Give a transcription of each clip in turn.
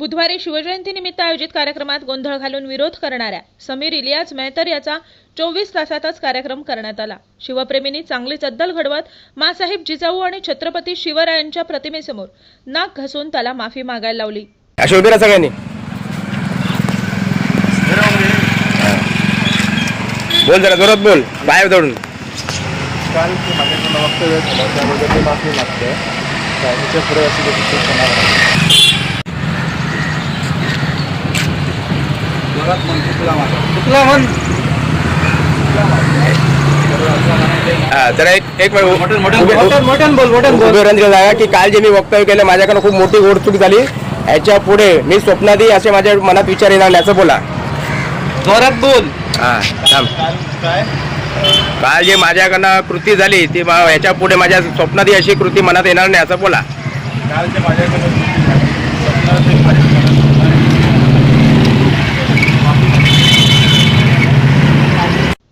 रविवारी शिवजयंतीनिमित्त आयोजित कार्यक्रमात गोंधळ घालून विरोध करणाऱ्या समीर इलियास मेहतर याचा चोवीस तासातच कार्यक्रम करण्यात आला. शिवप्रेमींनी चांगलीच अद्दल घडवत मासाहेब जिजाऊ आणि छत्रपती शिवरायांच्या प्रतिमेसमोर नाक घासून त्याला माफी मागायला लावली. सगळ्यांनी. बोल जरा जोरात बोल. बाहेर दौडून. काल ते माझ्याकडनं वक्तव्य झालं त्याबद्दल माफी मागतोय. त्याच्या पुढे अशी गोष्ट चूक होणार हा, जरा एक एक बोल. जागा की काल जे मी वक्तव्य केलं माझ्याकडनं खूप मोठी गोडचूक झाली. याच्यापुढे मी स्वप्नादी असे माझ्या मनात विचार येणार नाही असं बोला. जोरात बोल. हा थांब. काल जे माझ्याकडनं कृती झाली ती याच्यापुढे माझ्या स्वप्नादी अशी कृती मनात येणार नाही असं बोला. काल जे माझ्याकडे चुकी झाली, स्वप्नात ते माझ्या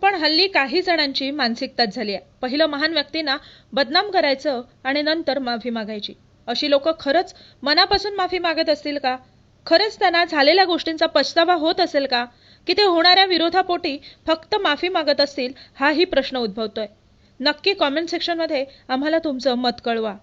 पण हल्ली काही जणांची मानसिकताच झाली आहे. पहिलं महान व्यक्तींना बदनाम करायचं आणि नंतर माफी मागायची. अशी लोक खरंच मनापासून माफी मागत असतील का? खरंच त्यांना झालेल्या गोष्टींचा पछतावा होत असेल का? की ते होणाऱ्या विरोधापोटी फक्त माफी मागत असतील हाही प्रश्न उद्भवतोय. नक्की कॉमेंट सेक्शनमध्ये आम्हाला तुमचं मत कळवा.